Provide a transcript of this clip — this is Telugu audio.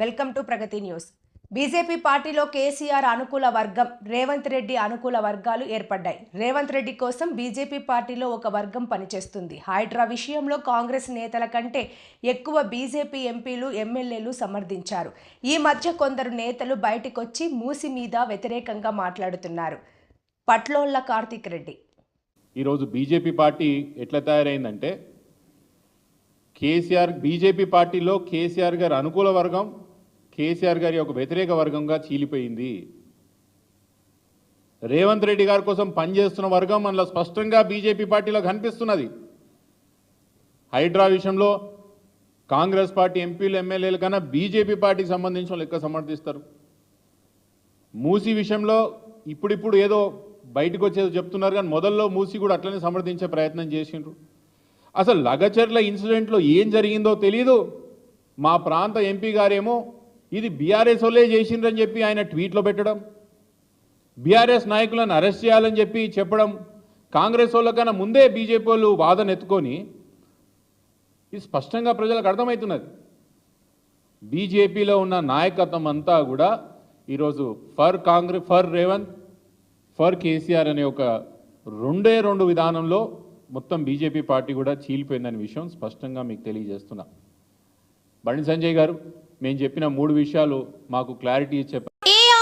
Welcome to Pragathi news. BJP పార్టీలో కేసీఆర్ అనుకూల వర్గం రేవంత్ రెడ్డి అనుకూల వర్గాలు ఏర్పడ్డాయి. రేవంత్ రెడ్డి కోసం బీజేపీ పార్టీలో ఒక వర్గం పనిచేస్తుంది. హైడ్రా విషయంలో కాంగ్రెస్ నేతల కంటే ఎక్కువ బీజేపీ ఎంపీలు ఎమ్మెల్యేలు సమర్థించారు. ఈ మధ్య కొందరు నేతలు బయటకొచ్చి మూసి మీద వ్యతిరేకంగా మాట్లాడుతున్నారు. పట్లోళ్ళ కార్తీక్ రెడ్డి. ఈరోజు బీజేపీ పార్టీ ఎట్లా తయారైందంటే కేసీఆర్ బీజేపీ పార్టీలో కేసీఆర్ గారి అనుకూల వర్గం కేసీఆర్ గారి ఒక వ్యతిరేక వర్గంగా చీలిపోయింది. రేవంత్ రెడ్డి గారి కోసం పనిచేస్తున్న వర్గం మనలో స్పష్టంగా బీజేపీ పార్టీలో కనిపిస్తున్నది. హైడ్రా విషయంలో కాంగ్రెస్ పార్టీ ఎంపీలు ఎమ్మెల్యేల కన్నా బీజేపీ పార్టీకి సంబంధించిన వాళ్ళు ఎక్కువ సమర్థిస్తారు. మూసీ విషయంలో ఇప్పుడిప్పుడు ఏదో బయటకు వచ్చేది చెప్తున్నారు కానీ మొదల్లో మూసి కూడా అట్లనే సమర్థించే ప్రయత్నం చేసిండ్రు. అసలు లగచర్ల ఇన్సిడెంట్లో ఏం జరిగిందో తెలీదు. మా ప్రాంత ఎంపీ గారేమో ఇది బీఆర్ఎస్ వాళ్ళే చేసిండ్రని చెప్పి ఆయన ట్వీట్లో పెట్టడం. బీఆర్ఎస్ నాయకులను అరెస్ట్ చేయాలని చెప్పి చెప్పడం. కాంగ్రెస్ వాళ్ళకన్నా ముందే బీజేపీ వాళ్ళు వాదన ఎత్తుకొని ఇది స్పష్టంగా ప్రజలకు అర్థమవుతున్నది. బీజేపీలో ఉన్న నాయకత్వం అంతా కూడా ఈరోజు for Congress for Revanth for KCR అనే ఒక రెండే రెండు విధానంలో మొత్తం బీజేపీ పార్టీ కూడా చీలిపోయిందనే విషయం స్పష్టంగా మీకు తెలియజేస్తున్నా. బండి సంజయ్ గారు మేము చెప్పిన మూడు విషయాలు మాకు క్లారిటీ ఇచ్చే